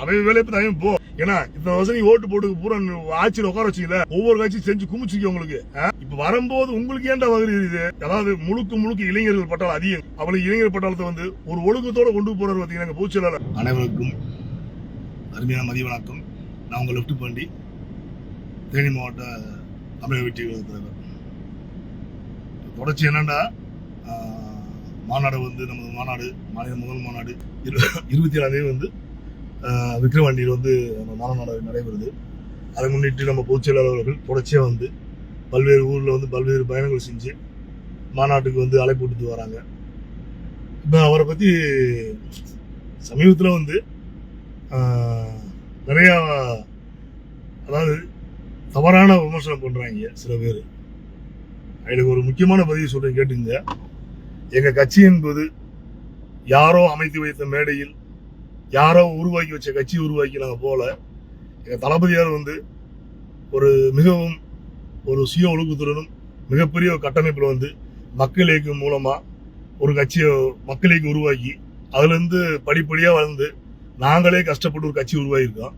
அவன் வேலையை பத்தி அவன் போ. ஏன்னா இத்தனை வருஷம் நீ ஓட்டு போட்டு பூரா ஆட்சியில் உட்கார வச்சீங்களா ஒவ்வொரு கட்சி செஞ்சு குமிச்சிக்க உங்களுக்கு. இப்ப வரும்போது உங்களுக்கு ஏன்டா வகுதி இது அதாவது முழுக்க முழுக்க இளைஞர்கள் பட்டாளம் அதிகம். அவளுக்கு இளைஞர் பட்டாளத்தை வந்து ஒரு ஒழுக்கத்தோட கொண்டு போறாரு பாத்தீங்கன்னா பூச்சலாளர் அனைவருக்கும் அருமையான மதிய வணக்கம். நான் உங்க லெப்ட் பாண்டி தேனி மாவட்ட தமிழக வெற்றி தலைவர். தொடர்ச்சி என்னன்னா மாநாடு வந்து நமது மாநாடு மாநில முதல் மாநாடு இருபத்தி ஏழாம் தேதி வந்து விக்ரவாண்டியில் வந்து நம்ம மாநாடு நடைபெறுது. அதை முன்னிட்டு நம்ம பொதுச்செயலாளர்கள் அவர்கள் தொடர்ச்சியாக வந்து பல்வேறு ஊரில் வந்து பல்வேறு பயணங்கள் செஞ்சு மாநாட்டுக்கு வந்து அழைப்பு விடுத்து வராங்க. இப்போ அவரை பற்றி சமீபத்தில் வந்து நிறையா அதாவது தவறான விமர்சனம் பண்ணுறாங்க சில பேர். எனக்கு ஒரு முக்கியமான பதிவு சொல்றேன் கேட்டுங்க. எங்கள் கட்சி என்பது யாரோ அமைத்து வைத்த மேடையில் யாரோ உருவாக்கி வச்ச கட்சி உருவாக்கி நாங்கள் போகல எங்கள் தளபதியார் வந்து ஒரு மிகவும் ஒரு சுய ஒழுக்கத்துடனும் மிகப்பெரிய ஒரு கட்டமைப்பில் வந்து மக்கள் இயக்கம் மூலமாக ஒரு கட்சியை மக்கள் இயக்கம் உருவாக்கி அதுலேருந்து படிப்படியாக வளர்ந்து நாங்களே கஷ்டப்பட்டு ஒரு கட்சி உருவாகியிருக்கோம்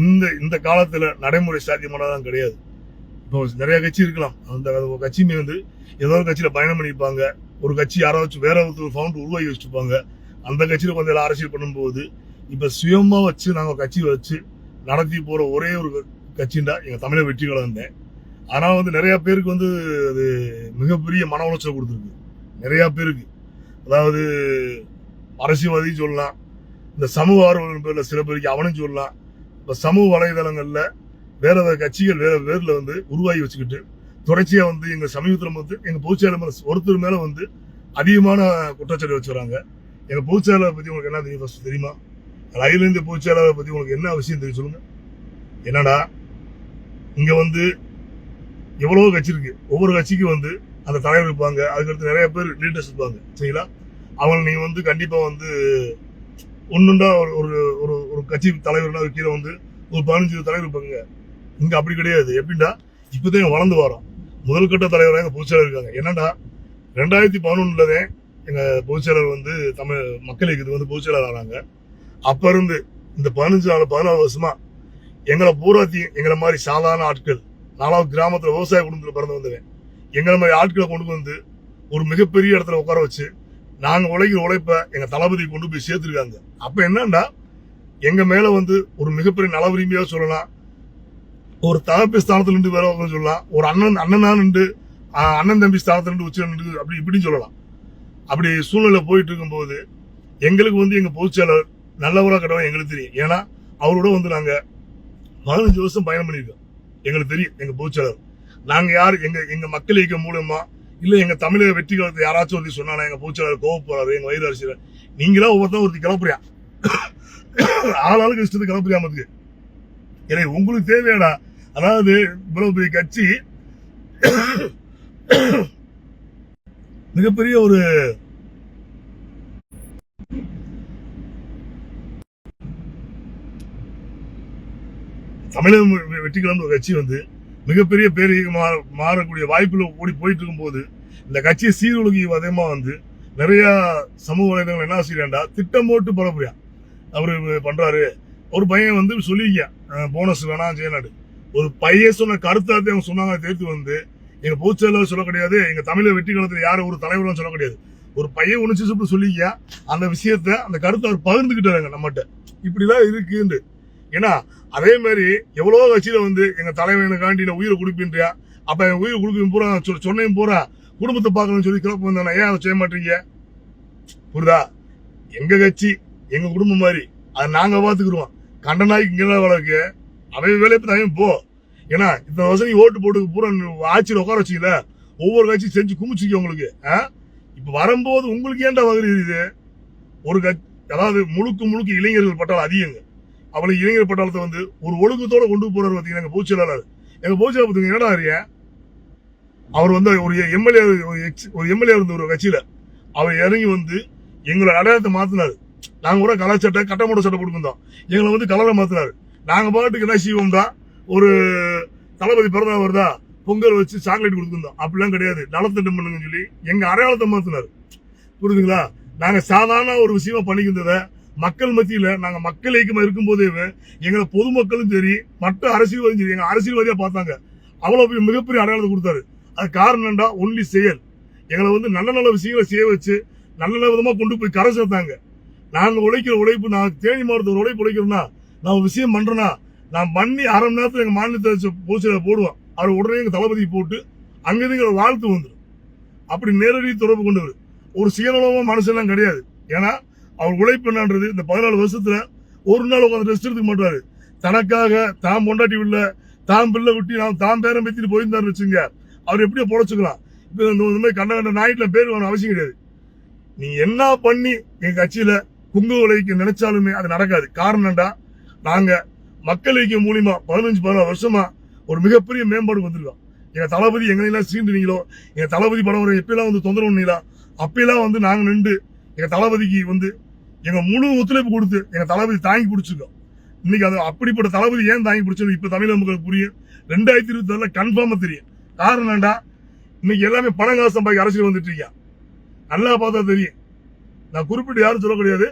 இந்த இந்த காலத்தில் நடைமுறை சாத்தியமானதான் கிடையாது. இப்போ நிறைய கட்சி இருக்கலாம். அந்த கட்சியுமே வந்து ஏதோ ஒரு கட்சியில் பயணம் பண்ணியிருப்பாங்க ஒரு கட்சி யாராச்சும் வேற ஒருத்தர் ஃபவுண்ட் உருவாக்கி வச்சுருப்பாங்க. அந்த கட்சியில கொஞ்சம் எல்லாம் அரசியல் பண்ணும்போது இப்ப சுயமா வச்சு நாங்க கட்சி வச்சு நடத்தி போற ஒரே ஒரு கட்சின்னா எங்க தமிழக வெற்றி கழகம் தான். ஆனா வந்து நிறைய பேருக்கு வந்து அது மிகப்பெரிய மன உளைச்சல் கொடுத்துருக்கு. நிறைய பேருக்கு. அதாவது அரசியல்வாதி சொல்லலாம். இந்த சமூக ஆர்வலர் பேர்ல சில பேருக்கு அவனும் சொல்லலாம். இப்ப சமூக வலைதளங்கள்ல வேற வேற கட்சிகள் வேற பேர்ல வந்து உருவாகி வச்சுக்கிட்டு தொடர்ச்சியா வந்து எங்க சமீபத்துல வந்து எங்க பொதுச்செயலாளர் ஒருத்தர் மேல வந்து அதிகமான குற்றச்சாட்டு வச்சுறாங்க எங்க பொதுச்செயலாளர் பத்தி உங்களுக்கு என்ன தெரியும் தெரியுமா? ரயில இருந்து பொதுச்செயலாளரை பத்தி உங்களுக்கு என்ன விஷயம் தெரியும் சொல்லுங்க. என்னடா? இங்க வந்து எவ்வளவோ கட்சி இருக்கு. ஒவ்வொரு கட்சிக்கும் வந்து அந்த தலைவர் இருப்பாங்க. அதுக்கடுத்து நிறைய பேர் லீடர்ஸ் இருப்பாங்க. சரிங்களா? அவங்க நீங்க வந்து கண்டிப்பா வந்து ஒண்ணுண்டா ஒரு ஒரு ஒரு ஒரு கட்சி தலைவர்னா ஒரு கீழே வந்து ஒரு பதினஞ்சு தலைவர் இருப்பாங்க. இங்க அப்படி கிடையாது. எப்படின்னா இப்பதான் வளர்ந்து வரோம் முதல் கட்ட தலைவராக எங்க பொதுச்செயலர் இருக்காங்க. என்னடா? ரெண்டாயிரத்தி பதினொன்னுலதான் எங்க பொதுச்செயலர் வந்து தமிழ் மக்கள் இயக்கத்துக்கு வந்து பொதுச்செயலர் ஆனாங்க. அப்ப இருந்து இந்த பதினஞ்சு நாள் பதினாறு வருஷமா எங்களை பூராத்தையும் எங்களை மாதிரி சாதாரண ஆட்கள் நாலாவது கிராமத்துல விவசாய குடும்பத்தில் பிறந்து வந்தவன் எங்களை மாதிரி ஆட்களை கொண்டு வந்து ஒரு மிகப்பெரிய இடத்துல உட்கார வச்சு நாங்க உழைக்கிற உழைப்ப எங்க தளபதி கொண்டு போய் சேர்த்திருக்காங்க. அப்ப என்னன்னா எங்க மேல வந்து ஒரு மிகப்பெரிய நல உரிமையா சொல்லலாம் ஒரு தகப்பி ஸ்தானத்துல நின்று வேற சொல்லலாம் ஒரு அண்ணன் அண்ணனா நின்று அண்ணன் தம்பி ஸ்தானத்துல நின்று உச்ச நின்று அப்படி இப்படின்னு சொல்லலாம். அப்படி சூழ்நிலை போயிட்டு இருக்கும்போது எங்களுக்கு வந்து எங்க பொதுச்செயலர் நல்லவரா கடவுள் எங்களுக்கு தெரியும். ஏன்னா அவரோட வந்து நாங்க பதினஞ்சு வருஷம் பயணம் பண்ணியிருக்கோம். எங்களுக்கு தெரியும் எங்க பொதுச்செயலர். நாங்க யார் எங்க எங்க மக்கள் இயக்கம் மூலயமா இல்ல எங்க தமிழக வெற்றி காலத்தை யாராச்சும் ஒருத்தி சொன்னாலும் எங்க பொதுச்செயலர் கோவப்படுறாரு எங்க வயிறு அரசியல். நீங்களா ஒவ்வொருத்தரும் ஒருத்தி கிளப்புறியா? ஆளாளுக்கு இஷ்டத்துக்கு கிளப்புறியா மதுக்கு? எனக்கு உங்களுக்கு தேவையாடா. அதாவது இவ்வளவு பெரிய கட்சி மிகப்பெரிய ஒரு தமிழக வெற்றி ஒரு கட்சி வந்து மிகப்பெரிய பேரிய மாறக்கூடிய வாய்ப்பில் ஓடி போயிட்டு இருக்கும்போது இந்த கட்சியை சீரொழுகி அதிகமாக வந்து நிறைய சமூக வலைதளங்கள் என்ன செய்யறாண்டா திட்டம் போட்டு பரப்புறியா அவர் பண்றாரு. ஒரு பையன் வந்து சொல்லிக்க போனஸ் வேணாம் செய்யலாடு ஒரு பையன் சொன்ன கருத்தாத்தை அவங்க சொன்னாங்க தேர்த்து வந்து எங்க பொதுச்செயலாளர் சொல்ல கிடையாது எங்க தமிழக வெற்றி காலத்தில் யாரும் ஒரு தலைவரும் சொல்ல கிடையாது. ஒரு பையன் உணர்ச்சி சுட்டு சொல்லிக்க அந்த விஷயத்த அந்த கருத்தை அவர் பகிர்ந்துகிட்டாங்க நம்மகிட்ட. இப்படிதான் இருக்குன்னு. ஏன்னா அதே மாதிரி எவ்வளோ கட்சியில வந்து எங்க தலைவனுக்காண்டி நான் உயிரை கொடுப்பின்றியா? அப்ப என் உயிரை கொடுக்கும் பூரா சொ- சொன்னையும் பூரா. குடும்பத்தை பார்க்கணும்னு சொல்லி கிளப்பு வந்தானே ஏன் அதை செய்ய மாட்டீங்க? புரியுதா? எங்க கட்சி எங்க குடும்பம் மாதிரி. அதை நாங்க பாத்துக்கிடுவோம் கண்டனாய்க்கு நாய்க்கு வளர்க்கு அவன் வேலையை பத்தி போ. ஏன்னா இத்தனை வருஷம் நீ ஓட்டு போட்டு பூரா ஆட்சியில் உட்கார வச்சுக்கல. ஒவ்வொரு கட்சியும் செஞ்சு குமிச்சிக்க உங்களுக்கு ஆ? இப்ப வரும்போது உங்களுக்கு ஏன்டா வகுதி இது ஒரு கட்சி அதாவது முழுக்க முழுக்க இளைஞர்கள் பட்டால் அதிகங்க. அவளுக்கு இளைஞர் பட்டாளத்தை வந்து ஒரு ஒழுக்கத்தோட கொண்டு போறாரு பாத்தீங்கன்னா எங்க பொதுச்செயலாளர். எங்க பொதுச்செயலாளர் பாத்தீங்க என்னடா அறிய? அவர் வந்து ஒரு எம்எல்ஏ ஒரு எம்எல்ஏ இருந்த ஒரு கட்சியில அவர் இறங்கி வந்து எங்களோட அடையாளத்தை மாத்தினாரு. நாங்க கூட கலர் சட்டை கட்டமோட சட்டை கொடுக்கணும் எங்களை வந்து கலரை மாத்தினாரு. நாங்க பாட்டுக்கு என்ன செய்வோம் தான்? ஒரு தளபதி பிறந்தா வருதா? பொங்கல் வச்சு சாக்லேட் கொடுத்துருந்தோம் அப்படிலாம் கிடையாது. நலத்திட்டம் பண்ணுங்கன்னு சொல்லி எங்க அடையாளத்தை மாத்தினாரு. புரியுதுங்களா நாங்க சாதாரண ஒரு விஷயமா பண்ணிக்கிறத மக்கள் மத்தியில நாங்க மக்கள் இயக்கமா இருக்கும்போதே எங்களை பொதுமக்களும் சரி மற்ற அரசியல்வாதியும் சரி எங்க அரசியல்வாதியா பார்த்தாங்க. அவ்வளவு பெரிய மிகப்பெரிய அடையாளத்தை கொடுத்தாரு. அது காரணம் என்னடா ஒன்லி செயல். எங்களை வந்து நல்ல நல்ல விஷயங்களை செய்ய வச்சு நல்ல நல்ல விதமா கொண்டு போய் கரை சேர்த்தாங்க. நாங்க உழைக்கிற உழைப்பு நான் தேனி மாவட்டத்தில் உழைப்பு உழைக்கிறோம்னா நான் ஒரு விஷயம் பண்றேன்னா நான் பண்ணி அரை மணி நேரத்தில் எங்க மாநிலத்தை வச்சு போடுவோம் அவர் உடனே எங்க தளபதி போட்டு அங்கிருந்து எங்களை வாழ்த்து வந்துடும் அப்படி நேரடி தொடர்பு கொண்டவர். ஒரு சுயநலமா மனசெல்லாம் கிடையாது. ஏன்னா அவர் உழைப்பு என்னன்றது இந்த பதினாலு வருஷத்துல ஒரு நாள் உட்காந்து ரெஸ்ட் எடுத்துக்க மாட்டாரு. தனக்காக தாம் பொண்டாட்டி உள்ள தாம் பிள்ளை விட்டி நாம் தாம் பேரம் பேத்திட்டு போயிருந்தாரு வச்சுங்க அவர் எப்படியோ பொழைச்சுக்கலாம். இப்போ இந்த மாதிரி கண்ட கண்ட நாயிட்ல பேர் வேணும் அவசியம் கிடையாது. நீ என்ன பண்ணி எங்கள் கட்சியில குங்கு விளைவிக்க நினைச்சாலுமே அது நடக்காது. காரணம் என்னடா நாங்க மக்கள் ஐக்கியம் மூலியமா பதினஞ்சு பதினாறு வருஷமா ஒரு மிகப்பெரிய மேம்பாடு வந்திருக்கோம். எங்க தளபதி எங்கெல்லாம் சீண்டுனீங்களோ எங்க தளபதி படம் வர எப்பெல்லாம் வந்து தொந்தரவு பண்ணீங்களா அப்பெல்லாம் வந்து நாங்க நின்று எங்க தளபதிக்கு வந்து எங்க முழு ஒத்துழைப்பு கொடுத்து எங்க தளபதி தாங்கி பிடிச்சிருக்கோம் இன்னைக்கு அது அப்படிப்பட்ட தளபதி ஏன் தாங்கி பிடிச்சது இப்ப தமிழக மக்களுக்கு புரியும். ரெண்டாயிரத்தி இருபத்தி ஆறுல கன்ஃபார்மா தெரியும். காரணம் என்னடா இன்னைக்கு எல்லாமே பணம் காசு சம்பாதிக்க அரசியல் வந்துட்டு இருக்கியா நல்லா பார்த்தா தெரியும். நான் குறிப்பிட்டு யாரும் சொல்ல கிடையாது.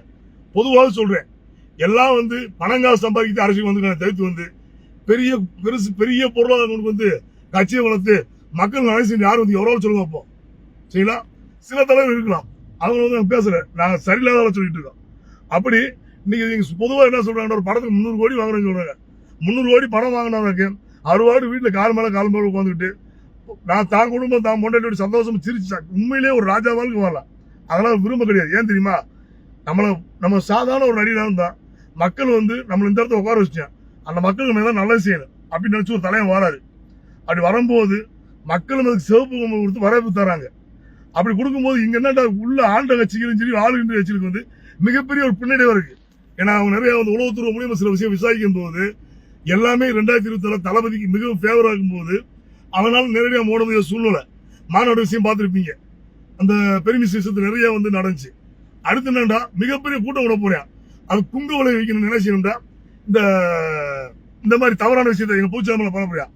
பொதுவாக சொல்றேன். எல்லாம் வந்து பணம் காசு சம்பாதிக்கிறது அரசியல் வந்து தவிர்த்து வந்து பெரிய பெருசு பெரிய பொருளாதாரம் கொண்டு வந்து கட்சியை வளர்த்து மக்கள் நலன் செஞ்சு யாரும் வந்து எவ்வளவு சொல்லுங்க அப்போ. சரிங்களா? சில தலைவர் இருக்கலாம். அவங்க வந்து நான் பேசுறேன். நாங்க சரியில்லாத சொல்லிட்டு இருக்கோம். அப்படி இன்னைக்கு நீங்க பொதுவாக என்ன சொல்றாங்க ஒரு படத்துக்கு முந்நூறு கோடி வாங்குறேன்னு சொல்றாங்க. முந்நூறு கோடி பணம் வாங்கினவங்க அறுவாடு வீட்டில் கால் மேலே கால் மேலே உட்காந்துக்கிட்டு நான் தான் குடும்பம் தான் பொண்டாட்டியோட சந்தோஷம் சிரிச்சு. உண்மையிலே ஒரு ராஜா வாழ்க்கை வாழலாம் அதெல்லாம் விரும்ப கிடையாது. ஏன் தெரியுமா? நம்மளை நம்ம சாதாரண ஒரு நடிகராக இருந்தால் மக்கள் வந்து நம்மளை இந்த இடத்துல உட்கார வச்சேன் அந்த மக்களுக்கு மேலே நல்லது செய்யணும். அப்படின்னு நினச்சி ஒரு தலையம் வராரு. அப்படி வரும்போது மக்கள் அதுக்கு சிவப்பு கொடுத்து வரவேற்பு தராங்க. அப்படி கொடுக்கும்போது இங்க என்னடா உள்ள ஆண்ட கட்சிகளும் சரி ஆளுகின்ற கட்சிகளுக்கு வந்து மிகப்பெரிய ஒரு பின்னடைவா இருக்கு. ஏன்னா அவங்க நிறைய வந்து உளவுத்துறை மூலியமா சில விஷயம் விசாரிக்கும் போது எல்லாமே ரெண்டாயிரத்தி இருபத்தி தளபதிக்கு மிகவும் ஃபேவர் ஆகும் போது அவனால நேரடியாக மோட முடியாத சூழ்நிலை. மாநாடு விஷயம் பார்த்துருப்பீங்க. அந்த பெருமிஸ் விஷயத்து நிறைய வந்து நடந்துச்சு. அடுத்து என்னடா மிகப்பெரிய கூட்டம் விட போறேன் அது குங்க விளை வைக்கணும்னு என்ன இந்த இந்த மாதிரி தவறான விஷயத்த எங்க பூச்சாமல பரப்புறியா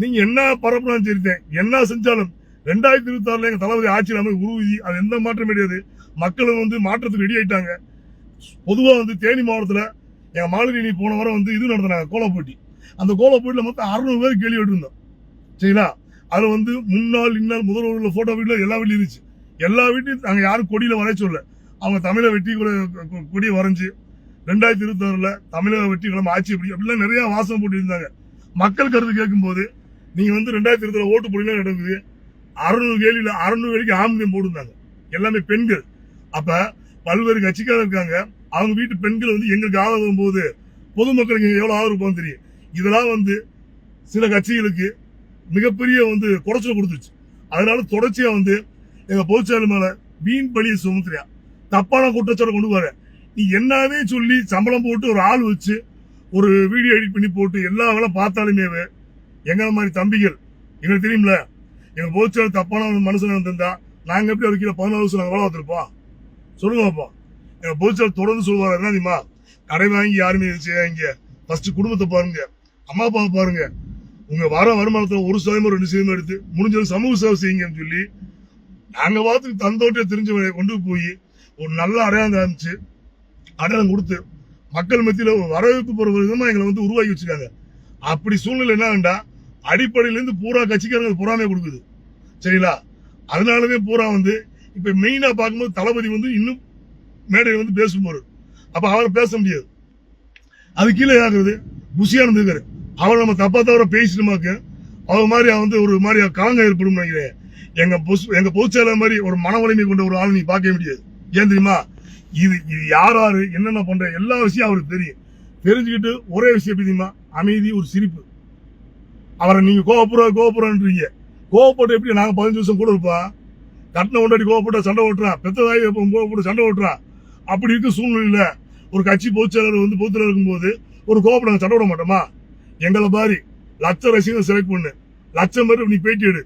நீங்க என்ன பரப்புறான்னு சரித்தேன் என்ன செஞ்சாலும் ரெண்டாயிரத்தி இருபத்தி ஆறுல எங்க தளபதி ஆட்சியில் அமைக்க அது எந்த மாற்றம் கிடையாது. மக்களும் வந்து மாற்றத்துக்கு ரெடி ஆயிட்டாங்க பொதுவா வந்து தேனி மாவட்டத்துல எங்க மாலினி போன வாரம் வந்து இது நடத்தினாங்க கோலப்போட்டி. அந்த கோலப்போட்டியில் மொத்தம் அறுநூறு பேர் கேள்வி விட்டுருந்தோம். சரிங்களா? அதில் வந்து முன்னாள் இன்னாள் முதல்வர்கள் போட்டோ வீட்டுல எல்லா வீட்லையும் இருந்துச்சு. எல்லா வீட்லையும் நாங்க யாரும் கொடியில வரைய சொல்ல அவங்க தமிழை வெட்டி கூட கொ- கொடியை வரைஞ்சு ரெண்டாயிரத்தி இருபத்தி ஆறுல தமிழக வெற்றி கிழமை ஆட்சி எப்படி அப்படிலாம் நிறைய வாசம் போட்டு இருந்தாங்க மக்கள் கருத்து கேட்கும்போது நீங்க வந்து ரெண்டாயிரத்தி இருபதுல ஓட்டு போடலாம் நடக்குது. அறுநூறு கேள்வியில் அறுநூறு வேலைக்கு ஆம்பளையும் போட்டிருந்தாங்க. எல்லாமே பெண்கள். அப்ப பல்வேறு கட்சிக்காரர் இருக்காங்க. அவங்க வீட்டு பெண்கள் வந்து எங்களுக்கு ஆதரவு வரும்போது பொதுமக்களுக்கு எவ்வளவு ஆதரவு போகும் தெரியும். இதெல்லாம் வந்து சில கட்சிகளுக்கு மிகப்பெரிய வந்து குறைச்சல் கொடுத்துருச்சு. அதனால தொடர்ச்சியா வந்து எங்க பொதுச்செயலர் மேல வீண் பழிய சுமத்துறியா. தப்பான குற்றச்சாட்டை கொண்டு வர. நீ என்னவே சொல்லி சம்பளம் போட்டு ஒரு ஆள் வச்சு ஒரு வீடியோ எடிட் பண்ணி போட்டு எல்லா வேலை பார்த்தாலுமே எங்க மாதிரி தம்பிகள் எங்களுக்கு தெரியும்ல எங்க பொதுச்செயலர் தப்பான மனுஷன் இருந்திருந்தா நாங்க எப்படி அவருக்கு பதினாலு வருஷம் நாங்க வேலை பார்த்துருப்போம்? சொல்லுங்க பாப்பா. எங்க பொதுச்செயலர் தொடர்ந்து சொல்லுவாரு என்ன தெரியுமா? கடை வாங்கி யாருமே இருந்துச்சு செய்யாங்க ஃபர்ஸ்ட் குடும்பத்தை பாருங்க. அம்மா அப்பாவை பாருங்க. உங்க வர வருமானத்துல ஒரு சதவீதம் ரெண்டு சதவீதம் எடுத்து முடிஞ்சது சமூக சேவை செய்யுங்கன்னு சொல்லி நாங்க பார்த்து தந்தோட்டே தெரிஞ்சவனை கொண்டு போய் ஒரு நல்ல அடையாளம் காமிச்சு அடையாளம் கொடுத்து மக்கள் மத்தியில வரவேற்பு போற விதமா எங்களை வந்து உருவாக்கி வச்சிருக்காங்க. அப்படி சூழ்நிலை என்ன வேண்டாம் அடிப்படையில இருந்து பூரா கட்சிக்காரங்க புறாமே கொடுக்குது. சரிங்களா? அதனாலவே பூரா வந்து இப்ப மெயினா பார்க்கும்போது தளபதி வந்து இன்னும் மேடையில் வந்து பேசும்போது அப்ப அவரை பேச முடியாது. அது கீழே ஆகுறது புஷியானது இருக்காரு அவரை நம்ம தப்பா தவிர பேசினோமாக்கு அவர் மாதிரி வந்து ஒரு மாதிரி கலங்க ஏற்படும் நினைக்கிறேன். எங்க பொஸ்- எங்க பொதுச்செயலர் மாதிரி ஒரு மன வலிமை கொண்ட ஒரு ஆள் நீ பார்க்க முடியாது. ஏன் தெரியுமா? இது இது யார் யாரு என்னென்ன பண்ற? எல்லா விஷயம் அவருக்கு தெரியும். தெரிஞ்சுக்கிட்டு ஒரே விஷயம் எப்படி தெரியுமா? அமைதி ஒரு சிரிப்பு. அவரை நீங்க கோபுர கோபுரன்றீங்க கோவப்பட்டு எப்படி நாங்க பதினஞ்சு வருஷம் கூட இருப்பா? கட்டின கொண்டாடி கோவப்பட்ட சண்டை ஓட்டுறான் பெத்ததாய் கோவப்பட்டு சண்டை ஓட்டுறான் அப்படி இருக்க சூழ்நிலையில ஒரு கட்சி பொதுச்செயலர் வந்து பொதுச்செயலர் இருக்கும்போது ஒரு கோவப்பட சண்டை விட மாட்டோமா? எங்களை மாதிரி லட்ச ரசிகர் செலக்ட் பண்ணு. லட்சம் பேர் நீ பேட்டி எடு.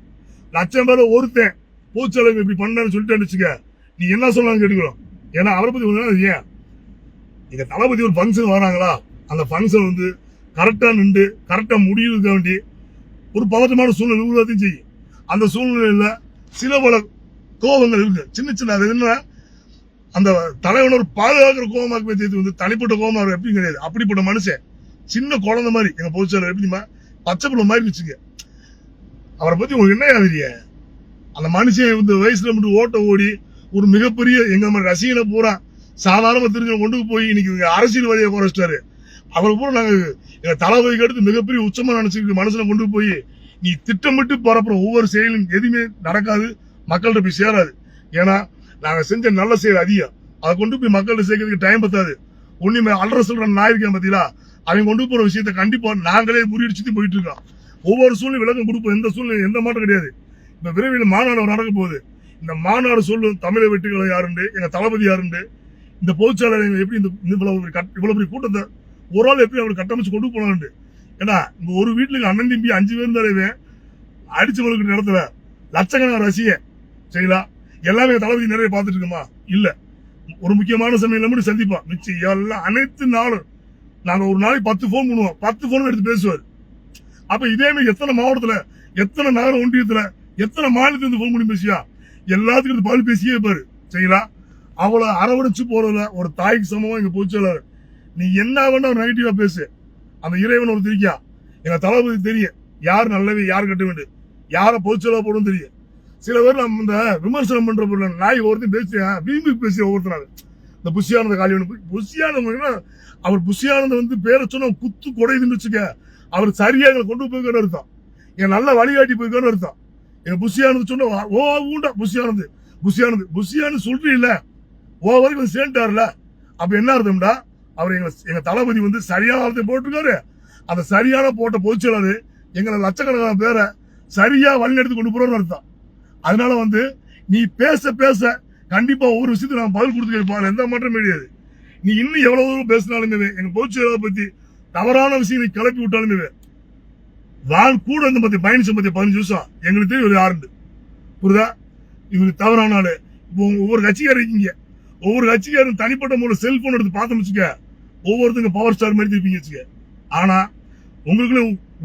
லட்சம் பேர் ஒருத்தன் பொதுச்செயலர் இப்படி பண்ணான்னு சொல்லிட்டு வச்சுக்க நீ என்ன சொன்னாலும் கேட்டுக்கிறோம். ஏன்னா அவரை பத்தி கொஞ்ச நேரம் ஏன் எங்க தளபதி ஒரு ஃபங்க்ஷன் வராங்களா? அந்த ஃபங்க்ஷன் வந்து கரெக்டாக நின்று கரெக்டாக முடியுதுக்க வேண்டி ஒரு பதட்டமான சூழ்நிலை உருவாத்தையும் செய்யும். அந்த சூழ்நிலையில சில பல கோபங்கள் இருக்கு. சின்ன சின்ன அது என்ன அந்த தலைவனர் பாதுகாக்கிற கோபமா இருக்குமே வந்து தனிப்பட்ட கோபமா இருக்கும் எப்படி கிடையாது. அப்படிப்பட்ட மனுஷன் சின்ன குழந்தை மாதிரி எங்க பொதுச்செயலர் எப்படிமா பச்சை பிள்ளை மாதிரி வச்சுங்க அவரை பத்தி உங்களுக்கு என்ன தெரிய அந்த மனுஷன் இந்த வயசுல மட்டும் ஓட்ட ஓடி ஒரு மிகப்பெரிய எங்க மாதிரி ரசிகனை பூரா சாதாரணமா தெரிஞ்ச கொண்டு போய் இன்னைக்கு அரசியல் வழியை குறைச்சிட்டாரு அவரை பூரா நாங்க எங்க தளபதிக்கு அடுத்து மிகப்பெரிய உச்சமா நினைச்சிருக்கு மனசுல கொண்டு போய் நீ திட்டமிட்டு பரப்புற ஒவ்வொரு செயலும் எதுவுமே நடக்காது மக்கள்கிட்ட போய் சேராது. ஏன்னா நாங்க செஞ்ச நல்ல செயல் அதிகம். அதை கொண்டு போய் மக்கள்கிட்ட சேர்க்கறதுக்கு டைம் பத்தாது. ஒண்ணுமே அல்ற சொல்ற நாயிருக்கேன் பாத்தீங்களா? அவங்க கொண்டு போற விஷயத்த கண்டிப்பா நாங்களே முறியடிச்சுட்டு போயிட்டு இருக்கோம் ஒவ்வொரு சூழ்நிலை விளக்கம் கொடுப்போம். எந்த சூழ்நிலை எந்த மாற்றம் கிடையாது. இப்ப விரைவில் மாநாடு நடக்க போகுது. இந்த மாநாடு சொல்லும் தமிழை வெட்டுகளை யாருண்டு? எங்க தளபதி யாருண்டு? இந்த பொதுச்செயலாளர் எப்படி இந்த இவ்வளவு கட்- இவ்வளவு பெரிய கூட்டத்தை ஒரு ஆள் எப்படி அவர் கட்டமைச்சு கொண்டு போனாண்டு ஏன்னா இங்க ஒரு வீட்டுக்கு அண்ணன் தம்பி அஞ்சு பேர் இருந்தாலே அடிச்சு வளர்க்கிற இடத்துல லட்சக்கணக்கான ரசிகன். சரிங்களா? எல்லாமே தளபதி நிறைய பார்த்துட்டு இருக்குமா? இல்ல. ஒரு முக்கியமான சமயம் மட்டும் சந்திப்பான். மிச்சம் எல்லாம் அனைத்து நாளும். நாங்க ஒரு நாளைக்கு பத்து ஃபோன் பண்ணுவோம். பத்து ஃபோன் எடுத்து பேசுவார். அப்ப இதே மாதிரி எத்தனை மாவட்டத்துல எத்தனை நகர ஒன்றியத்துல எத்தனை மாநிலத்துல இருந்து ஃபோன் பண்ணி பேசியா? எல்லாத்துக்கும் இந்த பேசியே இருப்பாரு. சரிங்களா? அவளை அரவணைச்சு போறதுல ஒரு தாய்க்கு சமமா இங்க பொதுச்செயலாளர் நீ என்ன வேணா நெகட்டிவா பேசு. அந்த இறைவன் ஒரு தெரியா எங்க தளபதி தெரியும். யார் நல்லவே யார் கட்ட வேண்டும் யார பொதுச்செயலாளர் போடும் தெரியும். சில பேர் நம்ம இந்த விமர்சனம் பண்ற பொருள் நாய் ஒருத்தையும் பேசுறேன் விரும்பி பேசி ஒவ்வொருத்தனாங்க இந்த புஷியானந்த காலி புஷியானந்த அவர் புஷியானந்த வந்து பேரை சொன்ன குத்து குடையுதுன்னு வச்சுக்க. அவர் சரியா எங்களை கொண்டு போய்க்கணும் அர்த்தம். என் நல்ல வழிகாட்டி போய்க்கணும் அர்த்தம். என் புஷியானது சொன்ன ஓ ஊண்டா புஷியானது புஷியானது புஷியானு சொல்றீல்ல. ஓ வரைக்கும் சேர்ந்துட்டார்ல அப்ப என்ன அர்த்தம்டா? அவர் எங்க எங்க தளபதி வந்து சரியான வார்த்தை போட்டிருக்காரு. அந்த சரியான போட்ட பொதுச்செயலாளர் எங்களை லட்சக்கணக்கான பேரை சரியா வழிநடத்தி கொண்டு போறோம்னு அர்த்தம். அதனால வந்து நீ பேச பேச கண்டிப்பா ஒவ்வொரு விஷயத்தையும் நான் பதில் கொடுத்து கேட்பாங்க எந்த மாற்றமே கிடையாது. நீ இன்னும் எவ்வளவு தூரம் பேசினாலுமே எங்க பொதுச்செயலாளர் பத்தி தவறான விஷயம் நீ கிளப்பி விட்டாலுமே வாழ் கூட இருந்த பத்தி பயணிச்ச பத்தி பதினஞ்சு வருஷம் எங்களுக்கு தெரியும் இவர் யாருன்னு. புரியுதா? இவருக்கு தவறான ஆளு. இப்போ ஒவ்வொரு கட்சிக்காரர் இருக்கீங்க. ஒவ்வொரு கட்சிக்காரும் தனிப்பட்ட முறையில் செல்போன் எடுத்து பார்த்தோம் வச்சுக்க. ஒவ்வொருத்தங்க பவர் ஸ்டார் மாதிரி இருப்பீங்க வச்சுக்க. ஆனா உங்களுக்குள்ள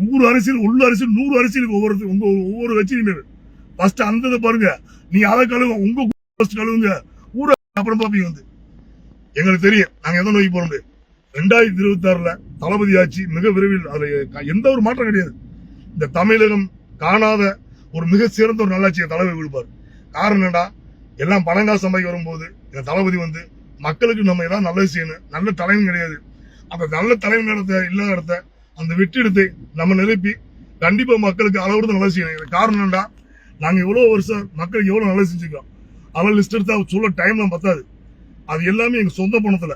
ஊர் அரசியல் உள்ள அரசியல் நூறு அரசியல் ஒவ்வொரு உங்க ஒவ்வொரு கட்சியினர் ஃபர்ஸ்ட் அந்த இதை பாருங்க. நீ அதை கழுவுங்க. உங்க ஃபர்ஸ்ட் கழுவுங்க. ஊர அப்புறம் பாப்பீங்க வந்து. எங்களுக்கு தெரியும். நாங்க எதை நோக்கி போறோம் ரெண்டாயிரத்தி இருபத்தி ஆறுல தளபதி ஆட்சி மிக விரைவில் அதுல எந்த ஒரு மாற்றம் கிடையாது. இந்த தமிழகம் காணாத ஒரு மிக சிறந்த ஒரு நல்லாட்சியை தலைவர் கொடுப்பார். காரணம் என்னடா எல்லாம் பணங்காசு சம்பாதிக்க வரும்போது இந்த தளபதி வந்து மக்களுக்கு நம்ம ஏதாவது நல்லது செய்யணும். நல்ல தலைவன் கிடையாது. அந்த நல்ல தலைவன் இடத்த இல்லாத இடத்த அந்த வெற்றிடத்தை நம்ம நிரப்பி கண்டிப்பா மக்களுக்கு அளவுக்கு நல்லது செய்யணும். இது காரணம் என்னடா நாங்க இவ்வளவு வருஷம் மக்களுக்கு எவ்வளவு நல்லது செஞ்சுக்கோம் அதெல்லாம் லிஸ்ட் எடுத்தா சொல்ல டைம்லாம் பத்தாது. அது எல்லாமே எங்க சொந்த பணத்துல.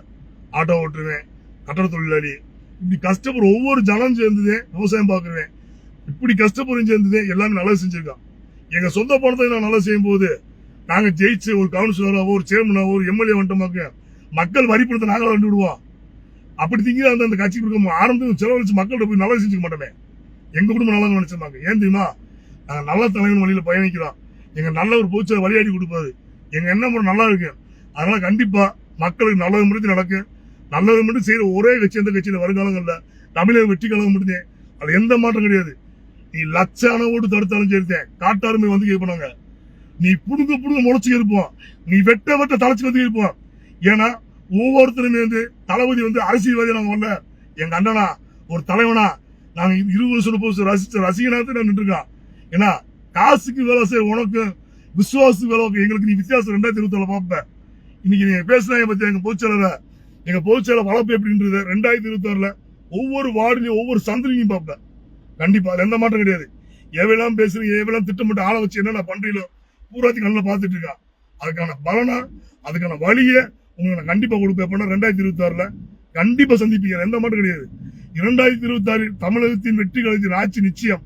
ஆட்டோ ஓட்டுருவேன் கட்டட தொழிலாளி இப்படி கஷ்டப்படுற ஒவ்வொரு ஜனம் சேர்ந்ததே விவசாயம் பார்க்குறேன் இப்படி கஷ்டப்படும் சேர்ந்ததே எல்லாமே நல்லது செஞ்சிருக்கான். எங்க சொந்த பணத்தை நான் நல்லா செய்யும் போது நாங்க ஜெயிச்சு ஒரு கவுன்சிலராவோ ஒரு சேர்மனாவோ ஒரு எம்எல்ஏ வந்துட்டோமாக்க மக்கள் வரி பணத்தை நாங்கள வந்து விடுவோம். அப்படி திங்க அந்த அந்த கட்சி கொடுக்க ஆரம்பத்தில் செலவழிச்சு மக்கள்கிட்ட போய் நல்லா செஞ்சுக்க மாட்டோமே. எங்க குடும்பம் நல்லா நினைச்சிருந்தாங்க ஏன் தெரியுமா? நாங்க நல்ல தலைவன் வழியில பயணிக்கிறோம். எங்க நல்ல ஒரு பூச்சியை வழியாடி கொடுப்பாரு. எங்க என்ன முறை நல்லா இருக்கு. அதனால கண்டிப்பா மக்களுக்கு நல்லது மட்டும் நடக்கும் நல்லது மட்டும் செய்யற ஒரே கட்சி எந்த கட்சியில வருங்காலங்கள்ல தமிழக வெற்றி கழகம் மட்டுந்தேன் அது எந்த மாற்றம் கிடையாது. நீ லட்சான ஓட்டு தடுத்தாலும் சரித்தேன் காட்டாருமே வந்து கேட்பாங்க நீ புடுங்க புடுங்க முளைச்சு இருப்போம் நீ வெட்ட வெட்ட தலைச்சு வந்து இருப்போம் ஏன்னா ஒவ்வொருத்தருமே வந்து தளபதி வந்து அரசியல்வாதி நாங்க வரல. எங்க அண்ணனா ஒரு தலைவனா நாங்க இருபது வருஷம் போது ரசிச்ச ரசிகனாக நான் நின்றுருக்கான். ஏன்னா காசுக்கு வேலை செய்ய உனக்கு விசுவாசத்துக்கு வேலை எங்களுக்கு நீ வித்தியாசம் ரெண்டாயிரத்தி இருபத்தி பார்ப்பேன் இன்னைக்கு நீங்க என் பத்தி எங்க பொதுச்செயலரை எங்க பொதுச்செயலர் வளர்ப்பு எப்படின்றது ரெண்டாயிரத்தி இருபத்தி ஆறுல ஒவ்வொரு வார்டுலயும் ஒவ்வொரு சந்திரிலையும் பார்ப்பேன் கண்டிப்பா எந்த மாற்றம் கிடையாது. எவையெல்லாம் பேசுறீங்க எவையெல்லாம் திட்டமிட்டு ஆளை வச்சு என்னென்ன பண்றீங்களோ பூராத்தி நல்லா பார்த்துட்டு இருக்கா. அதுக்கான பலனா அதுக்கான வழியை உங்களுக்கு நான் கண்டிப்பாக கொடுப்பேன். எப்படின்னா ரெண்டாயிரத்தி இருபத்தி ஆறுல சந்திப்பீங்க. எந்த மாற்றம் கிடையாது. இரண்டாயிரத்தி இருபத்தாறில் தமிழகத்தின் வெற்றி கழகத்தின் ஆட்சி நிச்சயம்.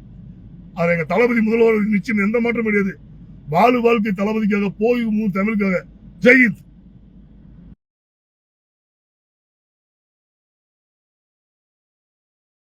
அது எங்கள் தளபதி முதல்வர் நிச்சயம். எந்த மாற்றம் கிடையாது. வாழு வாழ்க்கை தளபதிக்காக போய் தமிழுக்காக. ஜெயித்